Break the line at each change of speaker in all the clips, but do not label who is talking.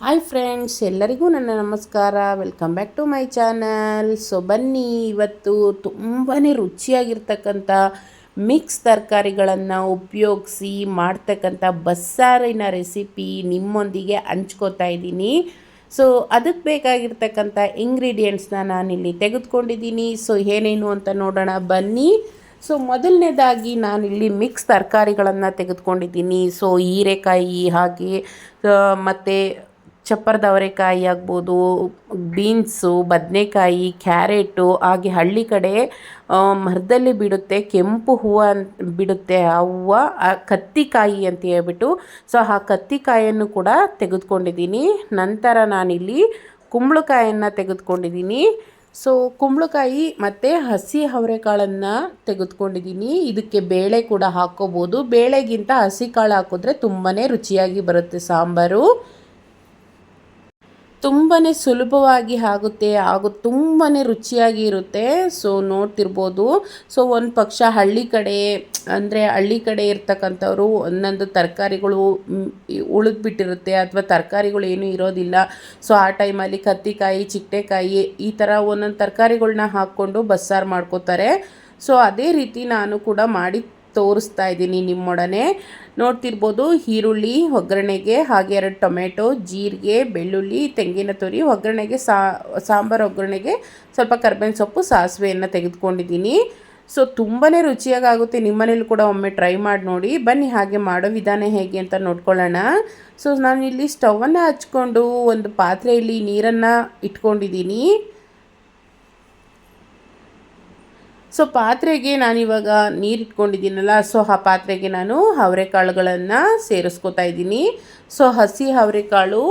Hi friends, ಎಲ್ಲರಿಗೂ ನನ್ನ ನಮಸ್ಕಾರ. Welcome back to my channel. So, ಬನ್ನಿ, ಇವತ್ತು ತುಂಬಾ ರುಚಿಯಾಗಿರ್ತಕ್ಕಂಥ ಮಿಕ್ಸ್ ತರಕಾರಿಗಳನ್ನು ಉಪಯೋಗಿಸಿ ಮಾಡ್ತಕ್ಕಂಥ ಬಸ್ಸಾರಿನ ರೆಸಿಪಿ ನಿಮ್ಮೊಂದಿಗೆ ಹಂಚ್ಕೋತಾ ಇದ್ದೀನಿ. ಸೊ, ಅದಕ್ಕೆ ಬೇಕಾಗಿರ್ತಕ್ಕಂಥ ಇಂಗ್ರೀಡಿಯೆಂಟ್ಸ್ನ ನಾನಿಲ್ಲಿ ತೆಗೆದುಕೊಂಡಿದ್ದೀನಿ. ಸೊ, ಏನೇನು ಅಂತ ನೋಡೋಣ, ಬನ್ನಿ. ಸೊ, ಮೊದಲನೇದಾಗಿ ನಾನಿಲ್ಲಿ ಮಿಕ್ಸ್ ತರಕಾರಿಗಳನ್ನು ತೆಗೆದುಕೊಂಡಿದ್ದೀನಿ. ಸೊ, ಹೀರೆಕಾಯಿ ಹಾಗೆ ಮತ್ತು ಚಪ್ಪರದ ಅವರೆಕಾಯಿ ಆಗ್ಬೋದು, ಬೀನ್ಸು, ಬದನೆಕಾಯಿ, ಕ್ಯಾರೆಟು, ಹಾಗೆ ಹಳ್ಳಿ ಕಡೆ ಮರದಲ್ಲಿ ಬಿಡುತ್ತೆ, ಕೆಂಪು ಹೂವು ಬಿಡುತ್ತೆ ಆ ಹೂವು ಕತ್ತಿಕಾಯಿ ಅಂತ ಹೇಳ್ಬಿಟ್ಟು. ಸೊ ಆ ಕತ್ತಿಕಾಯಿಯನ್ನು ಕೂಡ ತೆಗೆದುಕೊಂಡಿದ್ದೀನಿ. ನಂತರ ನಾನಿಲ್ಲಿ ಕುಂಬಳಕಾಯನ್ನು ತೆಗೆದುಕೊಂಡಿದ್ದೀನಿ. ಸೊ ಕುಂಬಳಕಾಯಿ ಮತ್ತು ಹಸಿ ಅವರೆಕಾಳನ್ನು ತೆಗೆದುಕೊಂಡಿದ್ದೀನಿ. ಇದಕ್ಕೆ ಬೇಳೆ ಕೂಡ ಹಾಕ್ಕೋಬೋದು. ಬೇಳೆಗಿಂತ ಹಸಿ ಕಾಳು ಹಾಕಿದ್ರೆ ತುಂಬಾ ರುಚಿಯಾಗಿ ಬರುತ್ತೆ ಸಾಂಬಾರು. ತುಂಬಾ ಸುಲಭವಾಗಿ ಆಗುತ್ತೆ ಹಾಗೂ ತುಂಬಾ ರುಚಿಯಾಗಿ ಇರುತ್ತೆ. ಸೊ ನೋಡ್ತಿರ್ಬೋದು. ಸೊ ಒಂದು ಪಕ್ಷ ಹಳ್ಳಿ ಕಡೆ, ಅಂದರೆ ಹಳ್ಳಿ ಕಡೆ ಇರ್ತಕ್ಕಂಥವ್ರು ಒಂದೊಂದು ತರಕಾರಿಗಳು ಉಳಿದ್ಬಿಟ್ಟಿರುತ್ತೆ ಅಥವಾ ತರಕಾರಿಗಳು ಏನೂ ಇರೋದಿಲ್ಲ. ಸೊ ಆ ಟೈಮಲ್ಲಿ ಕತ್ತಿಕಾಯಿ, ಚಿಟ್ಟೆಕಾಯಿ ಈ ಥರ ಒಂದೊಂದು ತರಕಾರಿಗಳನ್ನ ಹಾಕ್ಕೊಂಡು ಬಸ್ಸಾರು ಮಾಡ್ಕೋತಾರೆ. ಸೊ ಅದೇ ರೀತಿ ನಾನು ಕೂಡ ಮಾಡಿ ತೋರಿಸ್ತಾ ಇದ್ದೀನಿ ನಿಮ್ಮೊಡನೆ. ನೋಡ್ತಿರ್ಬೋದು ಈರುಳ್ಳಿ, ಒಗ್ಗರಣೆಗೆ ಹಾಗೆ ಎರಡು ಟೊಮೆಟೊ, ಜೀರಿಗೆ, ಬೆಳ್ಳುಳ್ಳಿ, ತೆಂಗಿನ ತುರಿ, ಒಗ್ಗರಣೆಗೆ ಸಾಂಬಾರು, ಒಗ್ಗರಣೆಗೆ ಸ್ವಲ್ಪ ಕರ್ಬೇವಿನ ಸೊಪ್ಪು, ಸಾಸಿವೆಯನ್ನು ತೆಗೆದುಕೊಂಡಿದ್ದೀನಿ. ಸೊ ತುಂಬಾ ರುಚಿಯಾಗುತ್ತೆ ನಿಮ್ಮನೇಲಿ ಕೂಡ ಒಮ್ಮೆ ಟ್ರೈ ಮಾಡಿ ನೋಡಿ. ಬನ್ನಿ, ಹಾಗೆ ಮಾಡೋ ವಿಧಾನ ಹೇಗೆ ಅಂತ ನೋಡ್ಕೊಳ್ಳೋಣ. ಸೊ ನಾನು ಇಲ್ಲಿ ಸ್ಟವನ್ನು ಹಚ್ಕೊಂಡು ಒಂದು ಪಾತ್ರೆಯಲ್ಲಿ ನೀರನ್ನು ಇಟ್ಕೊಂಡಿದ್ದೀನಿ. ಸೊ ಪಾತ್ರೆಗೆ ನಾನಿವಾಗ ನೀರು ಇಟ್ಕೊಂಡಿದ್ದೀನಲ್ಲ ಸೊ ಆ ಪಾತ್ರೆಗೆ ನಾನು ಅವರೆಕಾಳುಗಳನ್ನು ಸೇರಿಸ್ಕೊತಾ ಇದ್ದೀನಿ. ಸೊ ಹಸಿ ಅವರೆಕಾಳು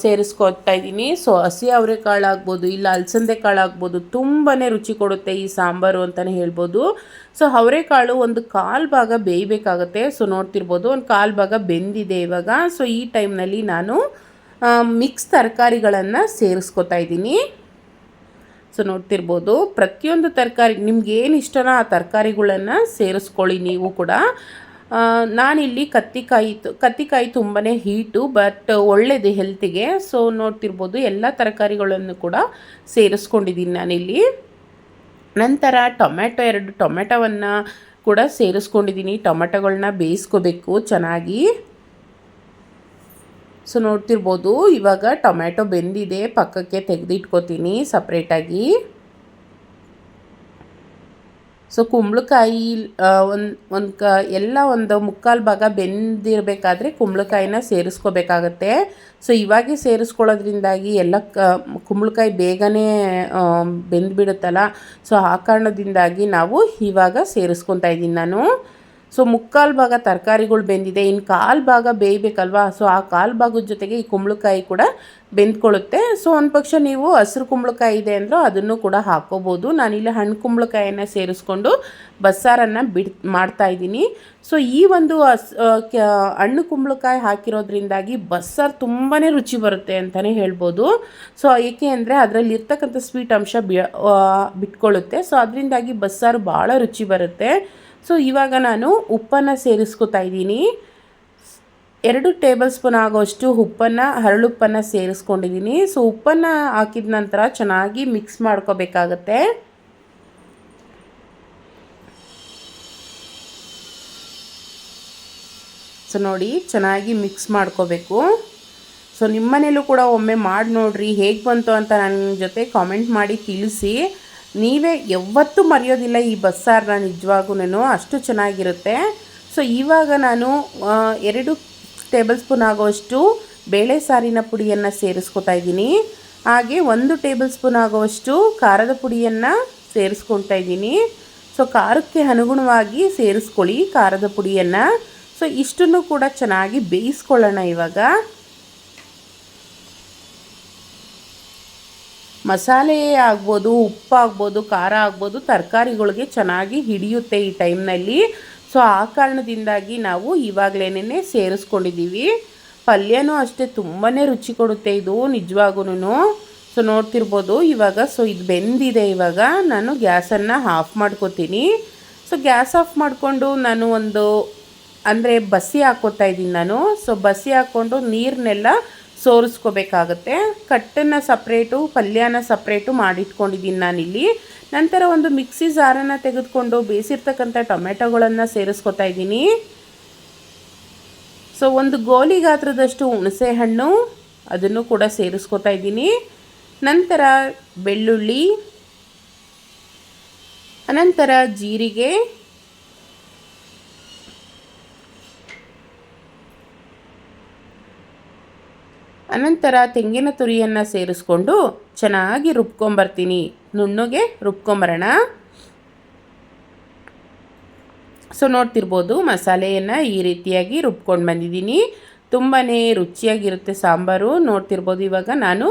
ಸೇರಿಸ್ಕೊತಾ ಇದ್ದೀನಿ. ಸೊ ಹಸಿ ಅವರೆಕಾಳು ಆಗ್ಬೋದು ಇಲ್ಲ ಅಲಸಂದೆ ಕಾಳು ಆಗ್ಬೋದು ತುಂಬಾ ರುಚಿ ಕೊಡುತ್ತೆ ಈ ಸಾಂಬಾರು ಅಂತಲೇ ಹೇಳ್ಬೋದು. ಸೊ ಅವರೆಕಾಳು ಒಂದು ಕಾಲು ಭಾಗ ಬೇಯಬೇಕಾಗತ್ತೆ. ಸೊ ನೋಡ್ತಿರ್ಬೋದು, ಒಂದು ಕಾಲು ಭಾಗ ಬೆಂದಿದೆ ಇವಾಗ. ಸೊ ಈ ಟೈಮ್ನಲ್ಲಿ ನಾನು ಮಿಕ್ಸ್ ತರಕಾರಿಗಳನ್ನು ಸೇರಿಸ್ಕೊತಾ ಇದ್ದೀನಿ. ಸೊ ನೋಡ್ತಿರ್ಬೋದು. ಪ್ರತಿಯೊಂದು ತರಕಾರಿ, ನಿಮ್ಗೆ ಏನು ಇಷ್ಟನೋ ಆ ತರಕಾರಿಗಳನ್ನು ಸೇರಿಸ್ಕೊಳ್ಳಿ ನೀವು ಕೂಡ. ನಾನಿಲ್ಲಿ ಕತ್ತಿಕಾಯಿ ಕತ್ತಿಕಾಯಿ ತುಂಬಾ ಹೀಟು, ಬಟ್ ಒಳ್ಳೆಯದು ಹೆಲ್ತಿಗೆ. ಸೊ ನೋಡ್ತಿರ್ಬೋದು ಎಲ್ಲ ತರಕಾರಿಗಳನ್ನು ಕೂಡ ಸೇರಿಸ್ಕೊಂಡಿದ್ದೀನಿ ನಾನಿಲ್ಲಿ. ನಂತರ ಟೊಮೆಟೊ ಎರಡು ಟೊಮೆಟೊವನ್ನು ಕೂಡ ಸೇರಿಸ್ಕೊಂಡಿದ್ದೀನಿ ಟೊಮೆಟೊಗಳನ್ನ ಬೇಯಿಸ್ಕೋಬೇಕು ಚೆನ್ನಾಗಿ. ಸೊ ನೋಡ್ತಿರ್ಬೋದು, ಇವಾಗ ಟೊಮ್ಯಾಟೊ ಬೆಂದಿದೆ, ಪಕ್ಕಕ್ಕೆ ತೆಗೆದಿಟ್ಕೋತೀನಿ ಸಪ್ರೇಟಾಗಿ. ಸೊ ಕುಂಬಳಕಾಯಿ ಒಂದು ಒಂದು ಕ, ಎಲ್ಲ ಒಂದು ಮುಕ್ಕಾಲು ಭಾಗ ಬೆಂದಿರಬೇಕಾದ್ರೆ ಕುಂಬಳಕಾಯಿನ ಸೇರಿಸ್ಕೋಬೇಕಾಗತ್ತೆ. ಸೊ ಇವಾಗೆ ಸೇರಿಸ್ಕೊಳ್ಳೋದ್ರಿಂದಾಗಿ ಎಲ್ಲ ಕ, ಕುಂಬಳಕಾಯಿ ಬೇಗನೆ ಬೆಂದುಬಿಡುತ್ತಲ್ಲ. ಸೊ ಆ ಕಾರಣದಿಂದಾಗಿ ನಾವು ಇವಾಗ ಸೇರಿಸ್ಕೊತಾ ಇದ್ದೀನಿ ನಾನು. ಸೊ ಮುಕ್ಕಾಲು ಭಾಗ ತರಕಾರಿಗಳು ಬೆಂದಿದೆ. ಇನ್ನು ಕಾಲು ಭಾಗ ಬೇಯಬೇಕಲ್ವಾ? ಸೊ ಆ ಕಾಲು ಭಾಗದ ಜೊತೆಗೆ ಈ ಕುಂಬಳಕಾಯಿ ಕೂಡ ಬೆಂದ್ಕೊಳ್ಳುತ್ತೆ. ಸೊ ಒಂದು ಪಕ್ಷ ನೀವು ಹಸಿರು ಕುಂಬಳಕಾಯಿ ಇದೆ ಅಂದರೂ ಅದನ್ನು ಕೂಡ ಹಾಕ್ಕೋಬೋದು ನಾನಿಲ್ಲಿ ಹಣ್ಣು ಕುಂಬಳಕಾಯಿನ ಸೇರಿಸ್ಕೊಂಡು ಬಸ್ಸಾರನ್ನು ಬಿಡ್ ಮಾಡ್ತಾಯಿದ್ದೀನಿ ಸೊ ಈ ಒಂದು ಹಣ್ಣು ಕುಂಬಳಕಾಯಿ ಹಾಕಿರೋದ್ರಿಂದಾಗಿ ಬಸ್ಸಾರು ತುಂಬಾ ರುಚಿ ಬರುತ್ತೆ ಅಂತಲೇ ಹೇಳ್ಬೋದು. ಸೊ ಏಕೆ ಅಂದರೆ ಅದರಲ್ಲಿ ಇರ್ತಕ್ಕಂಥ ಸ್ವೀಟ್ ಅಂಶ ಬಿಟ್ಕೊಳ್ಳುತ್ತೆ. ಸೊ ಅದರಿಂದಾಗಿ ಬಸ್ಸಾರು ಭಾಳ ರುಚಿ ಬರುತ್ತೆ. ಸೊ ಇವಾಗ ನಾನು ಉಪ್ಪನ್ನು ಸೇರಿಸ್ಕೊತಾ ಇದ್ದೀನಿ. ಎರಡು ಟೇಬಲ್ ಸ್ಪೂನ್ ಆಗೋಷ್ಟು ಉಪ್ಪನ್ನು, ಹರಳುಪ್ಪನ್ನು ಸೇರಿಸ್ಕೊಂಡಿದ್ದೀನಿ. ಸೊ ಉಪ್ಪನ್ನು ಹಾಕಿದ ನಂತರ ಚೆನ್ನಾಗಿ ಮಿಕ್ಸ್ ಮಾಡ್ಕೋಬೇಕಾಗತ್ತೆ. ಸೊ ನೋಡಿ ಚೆನ್ನಾಗಿ ಮಿಕ್ಸ್ ಮಾಡ್ಕೋಬೇಕು. ಸೊ ನಿಮ್ಮನೇಲೂ ಕೂಡ ಒಮ್ಮೆ ಮಾಡಿ ನೋಡಿರಿ ಹೇಗೆ ಬಂತು ಅಂತ ನನ್ನ ಜೊತೆ ಕಾಮೆಂಟ್ ಮಾಡಿ ತಿಳಿಸಿ. ನೀವೇ ಯಾವತ್ತೂ ಮರೆಯೋದಿಲ್ಲ ಈ ಬಸ್ಸಾರನ್ನ ನಿಜವಾಗೂ ಅಷ್ಟು ಚೆನ್ನಾಗಿರುತ್ತೆ. ಸೊ ಇವಾಗ ನಾನು ಎರಡು ಟೇಬಲ್ ಸ್ಪೂನ್ ಆಗುವಷ್ಟು ಬೇಳೆ ಸಾರಿನ ಪುಡಿಯನ್ನು ಸೇರಿಸ್ಕೊತಾ ಇದ್ದೀನಿ. ಹಾಗೆ ಒಂದು ಟೇಬಲ್ ಸ್ಪೂನ್ ಆಗುವಷ್ಟು ಖಾರದ ಪುಡಿಯನ್ನು ಸೇರಿಸ್ಕೊಳ್ತಾ ಇದ್ದೀನಿ. ಸೊ ಖಾರಕ್ಕೆ ಅನುಗುಣವಾಗಿ ಸೇರಿಸ್ಕೊಳ್ಳಿ ಖಾರದ ಪುಡಿಯನ್ನು. ಸೊ ಇಷ್ಟನ್ನು ಕೂಡ ಚೆನ್ನಾಗಿ ಬೇಯಿಸ್ಕೊಳ್ಳೋಣ ಇವಾಗ. ಮಸಾಲೆ ಆಗ್ಬೋದು, ಉಪ್ಪು ಆಗ್ಬೋದು, ಖಾರ ಆಗ್ಬೋದು ತರಕಾರಿಗಳಿಗೆ ಚೆನ್ನಾಗಿ ಹಿಡಿಯುತ್ತೆ ಈ ಟೈಮ್ನಲ್ಲಿ. ಸೊ, ಆ ಕಾರಣದಿಂದಾಗಿ ನಾವು ಇವಾಗಲೇ ಸೇರಿಸ್ಕೊಂಡಿದ್ದೀವಿ. ಪಲ್ಯನೂ ಅಷ್ಟೇ ತುಂಬಾ ರುಚಿ ಕೊಡುತ್ತೆ ಇದು ನಿಜವಾಗೂ ಸೊ, ನೋಡ್ತಿರ್ಬೋದು ಇವಾಗ, ಸೊ, ಇದು ಬೆಂದಿದೆ ಇವಾಗ. ನಾನು ಗ್ಯಾಸನ್ನು ಆಫ್ ಮಾಡ್ಕೋತೀನಿ. ಸೊ, ಗ್ಯಾಸ್ ಆಫ್ ಮಾಡಿಕೊಂಡು ನಾನು ಒಂದು, ಅಂದರೆ ಬಸಿ ಹಾಕ್ಕೋತಾ ಇದ್ದೀನಿ ನಾನು. ಸೊ ಬಸಿ ಹಾಕ್ಕೊಂಡು ನೀರನ್ನೆಲ್ಲ ಸೋರಿಸ್ಕೋಬೇಕಾಗತ್ತೆ. ಕಟ್ಟನ್ನು ಸಪ್ರೇಟು, ಪಲ್ಯನ ಸಪ್ರೇಟು ಮಾಡಿಟ್ಕೊಂಡಿದ್ದೀನಿ ನಾನಿಲ್ಲಿ. ನಂತರ ಒಂದು ಮಿಕ್ಸಿ ಜಾರನ್ನು ತೆಗೆದುಕೊಂಡು ಬೇಯಿಸಿರ್ತಕ್ಕಂಥ ಟೊಮೆಟೊಗಳನ್ನು ಸೇರಿಸ್ಕೊತಾ ಇದ್ದೀನಿ. ಸೊ, ಒಂದು ಗೋಲಿ ಗಾತ್ರದಷ್ಟು ಹುಣಸೆ ಹಣ್ಣು ಅದನ್ನು ಕೂಡ ಸೇರಿಸ್ಕೊತಾ ಇದ್ದೀನಿ. ನಂತರ ಬೆಳ್ಳುಳ್ಳಿ, ಅನಂತರ ಜೀರಿಗೆ ಅನಂತರ ತೆಂಗಿನ ತುರಿಯನ್ನು ಸೇರಿಸ್ಕೊಂಡು ಚೆನ್ನಾಗಿ ರುಬ್ಕೊಂಬರ್ತೀನಿ. ನುಣ್ಣಗೆ ರುಬ್ಕೊಂಬರೋಣ. ಸೊ, ನೋಡ್ತಿರ್ಬೋದು ಮಸಾಲೆಯನ್ನು ಈ ರೀತಿಯಾಗಿ ರುಬ್ಕೊಂಡು ಬಂದಿದ್ದೀನಿ. ತುಂಬಾ ರುಚಿಯಾಗಿರುತ್ತೆ ಸಾಂಬಾರು. ನೋಡ್ತಿರ್ಬೋದು ಇವಾಗ ನಾನು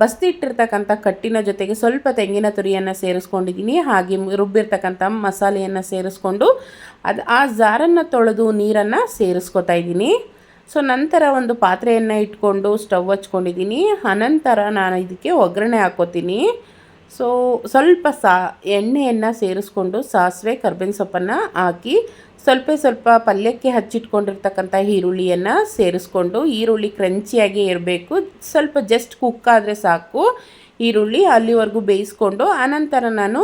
ಬಸ್ತಿಟ್ಟಿರ್ತಕ್ಕಂಥ ಕಟ್ಟಿನ ಜೊತೆಗೆ ಸ್ವಲ್ಪ ತೆಂಗಿನ ತುರಿಯನ್ನು ಸೇರಿಸ್ಕೊಂಡಿದ್ದೀನಿ. ಹಾಗೆ ರುಬ್ಬಿರ್ತಕ್ಕಂಥ ಮಸಾಲೆಯನ್ನು ಸೇರಿಸ್ಕೊಂಡು ಅದು, ಆ ಜಾರನ್ನು ತೊಳೆದು ನೀರನ್ನು ಸೇರಿಸ್ಕೊತಾ ಇದ್ದೀನಿ. ಸೊ ನಂತರ ಒಂದು ಪಾತ್ರೆಯನ್ನು ಇಟ್ಕೊಂಡು ಸ್ಟವ್ ಹಚ್ಕೊಂಡಿದ್ದೀನಿ. ಅನಂತರ ನಾನು ಇದಕ್ಕೆ ಒಗ್ಗರಣೆ ಹಾಕೋತೀನಿ ಸೊ ಸ್ವಲ್ಪ ಸಾ, ಎಣ್ಣೆಯನ್ನು ಸೇರಿಸ್ಕೊಂಡು ಸಾಸಿವೆ, ಕರ್ಬೇವಿನ ಸೊಪ್ಪನ್ನು ಹಾಕಿ ಸ್ವಲ್ಪ ಸ್ವಲ್ಪ ಪಲ್ಯಕ್ಕೆ ಹಚ್ಚಿಟ್ಕೊಂಡಿರ್ತಕ್ಕಂಥ ಈರುಳ್ಳಿಯನ್ನು ಸೇರಿಸ್ಕೊಂಡು ಈರುಳ್ಳಿ ಕ್ರಂಚಿಯಾಗಿ ಇರಬೇಕು. ಸ್ವಲ್ಪ ಜಸ್ಟ್ ಕುಕ್ ಆದರೆ ಸಾಕು. ಈರುಳ್ಳಿ ಅಲ್ಲಿವರೆಗೂ ಬೇಯಿಸ್ಕೊಂಡು ಆನಂತರ ನಾನು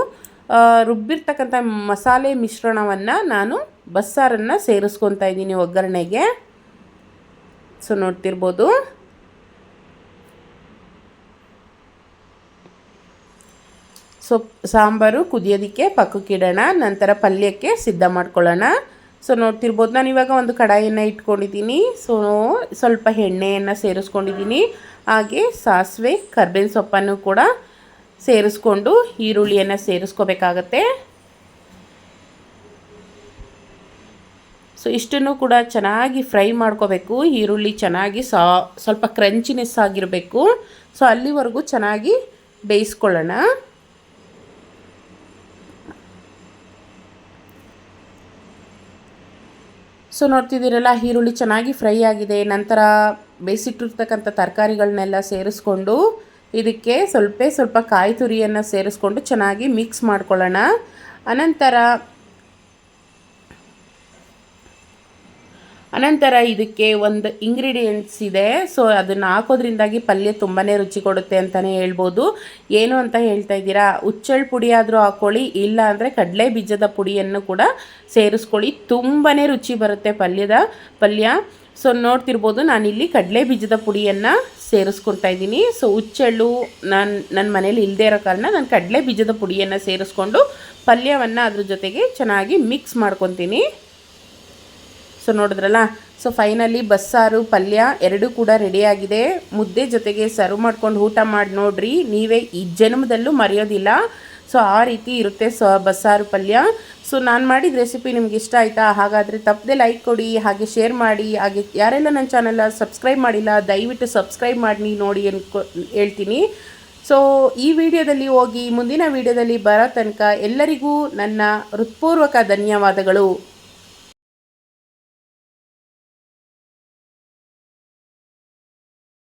ರುಬ್ಬಿರ್ತಕ್ಕಂಥ ಮಸಾಲೆ ಮಿಶ್ರಣವನ್ನು ನಾನು ಬಸ್ಸಾರನ್ನು ಸೇರಿಸ್ಕೊತಾ ಇದ್ದೀನಿ ಒಗ್ಗರಣೆಗೆ. ಸೊ ನೋಡ್ತಿರ್ಬೋದು. ಸೊ ಸಾಂಬಾರು ಕುದಿಯೋದಕ್ಕೆ ಪಕ್ಕಕ್ಕಿಡೋಣ ನಂತರ ಪಲ್ಯಕ್ಕೆ ಸಿದ್ಧ ಮಾಡ್ಕೊಳ್ಳೋಣ. ಸೊ ನೋಡ್ತಿರ್ಬೋದು, ನಾನು ಇವಾಗ ಒಂದು ಕಡಾಯಿಯನ್ನು ಇಟ್ಕೊಂಡಿದ್ದೀನಿ. ಸೊ ಸ್ವಲ್ಪ ಎಣ್ಣೆಯನ್ನು ಸೇರಿಸ್ಕೊಂಡಿದ್ದೀನಿ. ಹಾಗೆ ಸಾಸಿವೆ, ಕರ್ಬೇವಿನ ಸೊಪ್ಪನ್ನು ಕೂಡ ಸೇರಿಸ್ಕೊಂಡು ಈರುಳ್ಳಿಯನ್ನು ಸೇರಿಸ್ಕೋಬೇಕಾಗತ್ತೆ. ಸೊ ಇಷ್ಟನ್ನು ಕೂಡ ಚೆನ್ನಾಗಿ ಫ್ರೈ ಮಾಡ್ಕೋಬೇಕು. ಈರುಳ್ಳಿ ಚೆನ್ನಾಗಿ ಸ್ವಲ್ಪ ಕ್ರಂಚಿನೆಸ್ ಆಗಿರಬೇಕು. ಸೊ ಅಲ್ಲಿವರೆಗೂ ಚೆನ್ನಾಗಿ ಬೇಯಿಸ್ಕೊಳ್ಳೋಣ. ಸೊ ನೋಡ್ತಿದ್ದೀರಲ್ಲ, ಈರುಳ್ಳಿ ಚೆನ್ನಾಗಿ ಫ್ರೈ ಆಗಿದೆ. ನಂತರ ಬೇಯಿಸಿಟ್ಟಿರ್ತಕ್ಕಂಥ ತರಕಾರಿಗಳನ್ನೆಲ್ಲ ಸೇರಿಸ್ಕೊಂಡು ಇದಕ್ಕೆ ಸ್ವಲ್ಪ ಸ್ವಲ್ಪ ಕಾಯಿ ತುರಿಯನ್ನು ಸೇರಿಸ್ಕೊಂಡು ಚೆನ್ನಾಗಿ ಮಿಕ್ಸ್ ಮಾಡ್ಕೊಳ್ಳೋಣ. ಅನಂತರ ಅನಂತರ ಇದಕ್ಕೆ ಒಂದು ಇಂಗ್ರೀಡಿಯೆಂಟ್ಸ್ ಇದೆ. ಸೊ ಅದನ್ನು ಹಾಕೋದ್ರಿಂದಾಗಿ ಪಲ್ಯ ತುಂಬಾ ರುಚಿ ಕೊಡುತ್ತೆ ಅಂತಲೇ ಹೇಳ್ಬೋದು. ಏನು ಅಂತ ಹೇಳ್ತಾ ಇದ್ದೀರಾ? ಹುಚ್ಚಳು ಪುಡಿ ಆದರೂ ಹಾಕ್ಕೊಳ್ಳಿ ಇಲ್ಲ ಅಂದರೆ ಕಡಲೆ ಬೀಜದ ಪುಡಿಯನ್ನು ಕೂಡ ಸೇರಿಸ್ಕೊಳ್ಳಿ. ತುಂಬಾ ರುಚಿ ಬರುತ್ತೆ ಪಲ್ಯದ ಪಲ್ಯ. ಸೊ ನೋಡ್ತಿರ್ಬೋದು, ನಾನಿಲ್ಲಿ ಕಡಲೆ ಬೀಜದ ಪುಡಿಯನ್ನು ಸೇರಿಸ್ಕೊಳ್ತಾ ಇದ್ದೀನಿ. ಸೊ ಹುಚ್ಚೆಳ್ಳು ನಾನು ನನ್ನ ಮನೇಲಿ ಇಲ್ಲದೇ ಇರೋ ಕಾರಣ ನಾನು ಕಡಲೆ ಬೀಜದ ಪುಡಿಯನ್ನು ಸೇರಿಸ್ಕೊಂಡು ಪಲ್ಯವನ್ನು ಅದ್ರ ಜೊತೆಗೆ ಚೆನ್ನಾಗಿ ಮಿಕ್ಸ್ ಮಾಡ್ಕೊತೀನಿ. ಸೊ ನೋಡಿದ್ರಲ್ಲ? ಸೊ ಫೈನಲಿ ಬಸ್ಸಾರು, ಪಲ್ಯ ಎರಡೂ ಕೂಡ ರೆಡಿಯಾಗಿದೆ. ಮುದ್ದೆ ಜೊತೆಗೆ ಸರ್ವ್ ಮಾಡ್ಕೊಂಡು ಊಟ ಮಾಡಿ ನೋಡ್ರಿ. ನೀವೇ ಈ ಜನ್ಮದಲ್ಲೂ ಮರೆಯೋದಿಲ್ಲ. ಸೊ ಆ ರೀತಿ ಇರುತ್ತೆ ಸೊ, ಬಸ್ಸಾರು, ಪಲ್ಯ. ಸೊ ನಾನು ಮಾಡಿದ ರೆಸಿಪಿ ನಿಮ್ಗೆ ಇಷ್ಟ ಆಯಿತಾ? ಹಾಗಾದರೆ ತಪ್ಪದೆ ಲೈಕ್ ಕೊಡಿ, ಹಾಗೆ ಶೇರ್ ಮಾಡಿ. ಹಾಗೆ ಯಾರೆಲ್ಲ ನನ್ನ ಚಾನೆಲ್ಲ ಸಬ್ಸ್ಕ್ರೈಬ್ ಮಾಡಿಲ್ಲ, ದಯವಿಟ್ಟು ಸಬ್ಸ್ಕ್ರೈಬ್ ಮಾಡಿ ನೋಡಿ ಅನ್ಕೊ, ಹೇಳ್ತೀನಿ. ಸೊ ಈ ವಿಡಿಯೋದಲ್ಲಿ ಹೋಗಿ, ಮುಂದಿನ ವಿಡಿಯೋದಲ್ಲಿ ಬರೋ ತನಕ ಎಲ್ಲರಿಗೂ ನನ್ನ ಹೃತ್ಪೂರ್ವಕ ಧನ್ಯವಾದಗಳು.